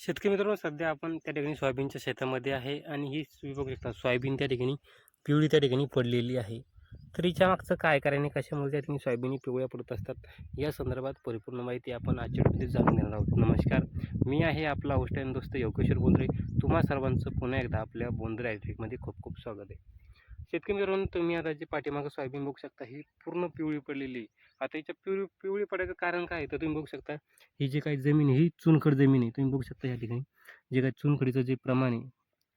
शेतकरी मित्रांनो सध्या आपण त्या ठिकाणी सोयाबीनच्या शेतामध्ये आहे आणि ही तुम्ही बघू शकता सोयाबीन त्या ठिकाणी पिवळी त्या ठिकाणी पडलेली आहे. तर हिच्या मागचं काय कारण आहे कशामुळे त्या ठिकाणी सोयाबीन पिवळ्या पडत असतात या संदर्भात परिपूर्ण माहिती आपण आजच्या व्हिडिओमध्ये जाणून घेणार आहोत. नमस्कार मी आहे आपला होस्ट दोस्त योगेश्वर बोंद्रे. तुम्हा सर्वांचं पुन्हा एकदा आपल्या बोंद्रे ॲग्रिकमध्ये खूप खूप स्वागत आहे. शेतकरी मित्रांनो तुम्ही आता जे पाठीमागं सोयाबीन बघू शकता ही पूर्ण पिवळी पडलेली आहे. आता हिच्या पिवळी पिवळी पडायचं कारण काय आहे? तर तुम्ही बघू शकता ही जी काही जमीन आहे ही चुनखड जमीन आहे. तुम्ही बघू शकता या ठिकाणी जे काही चुनखडीचं जे प्रमाण आहे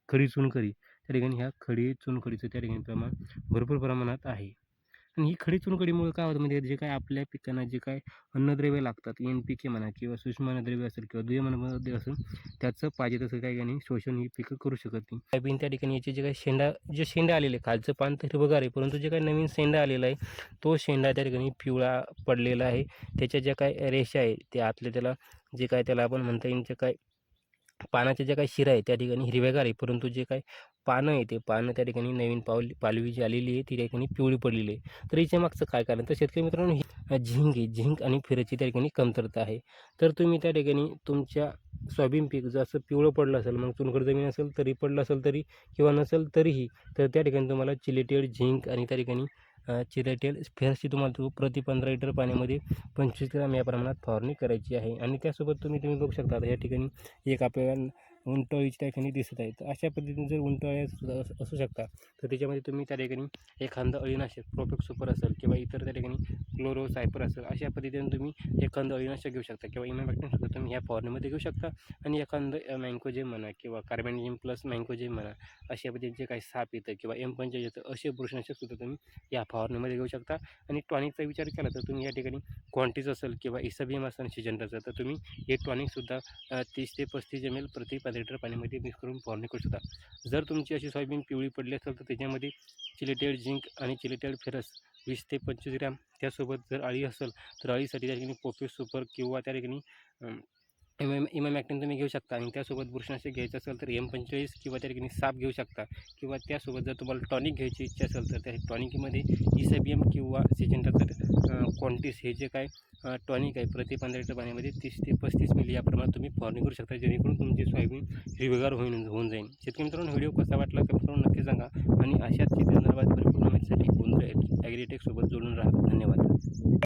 खडी चुनखडी त्या ठिकाणी ह्या खडी चुनखडीचं त्या ठिकाणी प्रमाण भरपूर प्रमाणात आहे. आणि ही खडी चुनखडीमुळे काय होतं म्हणजे जे काय आपल्या पिकांना जे काय अन्नद्रव्य लागतात एन पी के म्हणा किंवा सूक्ष्म अन्नद्रव्य असेल किंवा दुय्यम अन्नद्रव्य असेल त्याचं पाहिजे तसं काही ठिकाणी शोषण ही पिकं करू शकत नाही. सोयाबीन त्या ठिकाणी याचे जे काही शेंडा जे शेंडा आलेले आहे, खालचं पान तर हिरवगार आहे परंतु जे काही नवीन शेंडा आलेला आहे तो शेंडा त्या ठिकाणी पिवळा पडलेला आहे. त्याच्या ज्या काय रेषा आहे ते आतले त्याला जे काय त्याला आपण म्हणता येईल जे काय पानाच्या ज्या काही शिरा आहे त्या ठिकाणी हिरव्यागार आहे. परंतु जे काय पानं आहे ते पानं त्या ठिकाणी नवीन पावली पालवी जी आलेली आहे ती त्या ठिकाणी पिवळी पडलेली आहे. तर याच्या मागचं काय कारण? तर शेतकरी मित्रांनो ही झिंक आहे. झिंक आणि फिरची त्या ठिकाणी कमतरता आहे. तर तुम्ही त्या ठिकाणी तुमच्या सोयाबीन पीक जर असं पिवळं पडलं असेल मग चुनखड जमीन असेल तरी पडलं असेल तरी किंवा नसेल तरीही तर त्या ठिकाणी तुम्हाला चिलेटेड झिंक आणि त्या ठिकाणी चिरेटेल फेरची तुम्हाला तो प्रति पंधरा लिटर पाण्यामध्ये पंचवीस ग्राम या प्रमाणात फवारणी करायची आहे. आणि त्यासोबत तुम्ही तुम्ही बघू शकता या ठिकाणी एक आपल्याला उंटअळीची ठिकाणी दिसत आहे. तर अशा पद्धतीने जर उंटाळी सुद्धा असू शकता तर त्याच्यामध्ये तुम्ही त्या ठिकाणी एखादं अळीनाशक प्रोफेक्ट सुपर असेल किंवा इतर त्या ठिकाणी क्लोरो सायपर असेल अशा पद्धतीने तुम्ही एखादं अळीनाशक घेऊ शकता किंवा इमॅबॅक्टिन सुद्धा तुम्ही ह्या फवारणीमध्ये घेऊ शकता. आणि एखादं मँकोजेम म्हणा किंवा कार्बॅनिझम प्लस मँकोजेम म्हणा अशा पद्धतीचे काही साप येतं किंवा एम पंचायत येतं असे बुरशीनाशक सुद्धा तुम्ही या फवारणीमध्ये घेऊ शकता. आणि टॉनिकचा विचार केला तर तुम्ही या ठिकाणी क्वांटीज असेल किंवा इसबियम असेल शिजंटाचं तर तुम्ही हे टॉनिकसुद्धा तीस ते पस्तीस एम एल प्रति पाच लिटर पाण्यामध्ये मिक्स करून फॉर्नी करू शकता. जर तुमची अशी सोयाबीन पिवळी पडली असेल तर त्याच्यामध्ये चिलेटेड झिंक आणि चिलेटेड फेरस वीस ते पंचवीस ग्रॅम त्यासोबत जर अळी असेल तर अळीसाठी त्या ठिकाणी पोपे सुपर किंवा त्या ठिकाणी एम एम ॲक्टिन तुम्ही घेऊ शकता. आणि त्यासोबत बुरशीनाशक घ्यायचं असेल तर एम पंचेचाळीस किंवा त्या ठिकाणी साप घेऊ शकता. किंवा त्यासोबत जर तुम्हाला टॉनिक घ्यायची इच्छा असेल तर त्या टॉनिकमध्ये एम किंवा सिजेंटाचं क्वांटिस हे जे काय टॉनिक आहे प्रति पंधरा लिटर पाण्यामध्ये तीस ते पस्तीस मिली या प्रमाणात तुम्ही फवारणी करू शकता जेणेकरून तुमची सोयाबीन हिरवेगार होऊन होऊन जाईल. शेतकरी मित्रांनो व्हिडिओ कसा वाटला कमेंट करून नक्की सांगा. आणि अशाच ॲग्रीटेकसोबत जोडून राहा धन्यवाद.